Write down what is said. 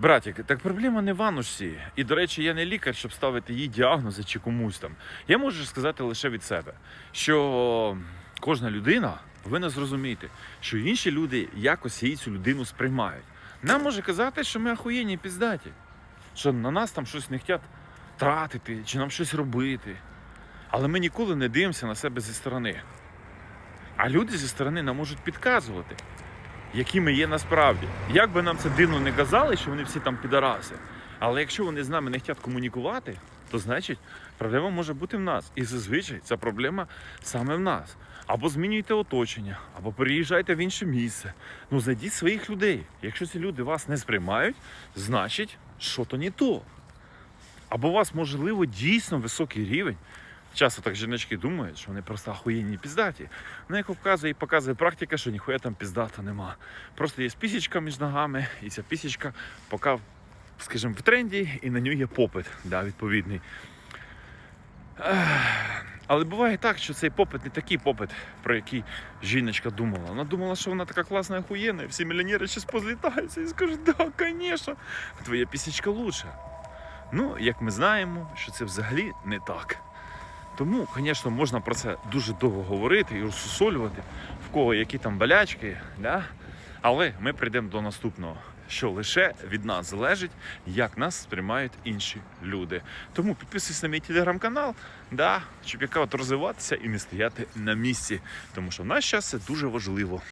Братік, так проблема не в анусі. І, до речі, я не лікар, щоб ставити їй діагнози чи комусь там. Я можу сказати лише від себе, що кожна людина повинна зрозуміти, що інші люди якось її цю людину сприймають. Нам може казати, що ми ахуєнні піздаті, що на нас там щось не хочуть тратити чи нам щось робити. Але ми ніколи не дивимося на себе зі сторони. А люди зі сторони нам можуть підказувати, які ми є насправді. Як би нам це дивно не казали, що вони всі там підараси. Але якщо вони з нами не хочуть комунікувати, то значить проблема може бути в нас. І зазвичай ця проблема саме в нас. Або змінюйте оточення, або переїжджайте в інше місце. Ну знайдіть своїх людей. Якщо ці люди вас не сприймають, значить, що то не то. Або у вас, можливо, дійсно високий рівень. Часто так жіночки думають, що вони просто ахуєнні піздаті. Ну, як вказує і показує практика, що ніхуя там піздата нема. Просто є пісічка між ногами, і ця пісічка поки, скажімо, в тренді, і на нього є попит да, відповідний. Але буває так, що цей попит не такий попит, про який жіночка думала. Вона думала, що вона така класна і і всі мільйонери зараз позлітаються і скажуть, да, звісно, твоя пісічка лучша. Ну, як ми знаємо, що це взагалі не так. Тому, звісно, можна про це дуже довго говорити і розсусолювати, в кого які там болячки, да? але ми прийдемо до наступного, що лише від нас залежить, як нас сприймають інші люди. Тому підписуйся на мій телеграм-канал, да, щоб яка розвиватися і не стояти на місці. Тому що в наш час це дуже важливо.